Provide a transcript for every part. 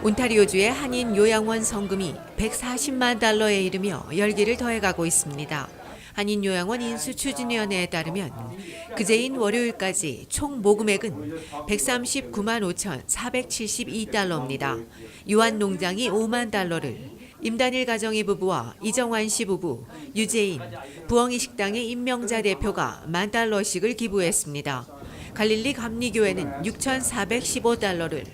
온타리오주의 한인 요양원 성금이 140만 달러에 이르며 열기를 더해가고 있습니다. 한인 요양원 인수 추진위원회에 따르면 그제인 월요일까지 총 모금액은 139만 5,472달러입니다. 유한 농장이 5만 달러를, 임단일 가정의 부부와 이정환 씨 부부, 유재인, 부엉이 식당의 임명자 대표가 만 달러씩을 기부했습니다. 갈릴리 감리교회는 6,415달러를,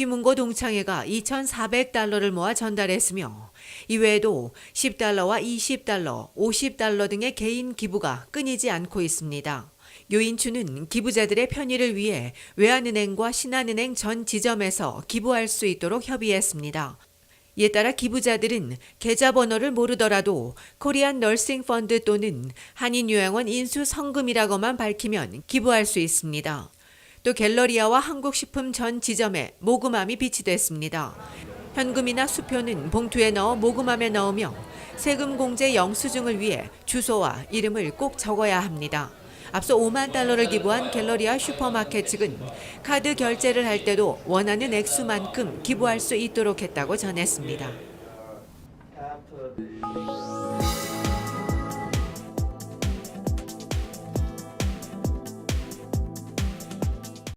휘문고 동창회가 2,400달러를 모아 전달했으며 이외에도 10달러와 20달러, 50달러 등의 개인 기부가 끊이지 않고 있습니다. 요인추는 기부자들의 편의를 위해 외환은행과 신한은행 전 지점에서 기부할 수 있도록 협의했습니다. 이에 따라 기부자들은 계좌번호를 모르더라도 코리안 널싱 펀드 또는 한인요양원 인수 성금이라고만 밝히면 기부할 수 있습니다. 또 갤러리아와 한국식품 전 지점에 모금함이 비치됐습니다. 현금이나 수표는 봉투에 넣어 모금함에 넣으며 세금 공제 영수증을 위해 주소와 이름을 꼭 적어야 합니다. 앞서 5만 달러를 기부한 갤러리아 슈퍼마켓 측은 카드 결제를 할 때도 원하는 액수만큼 기부할 수 있도록 했다고 전했습니다.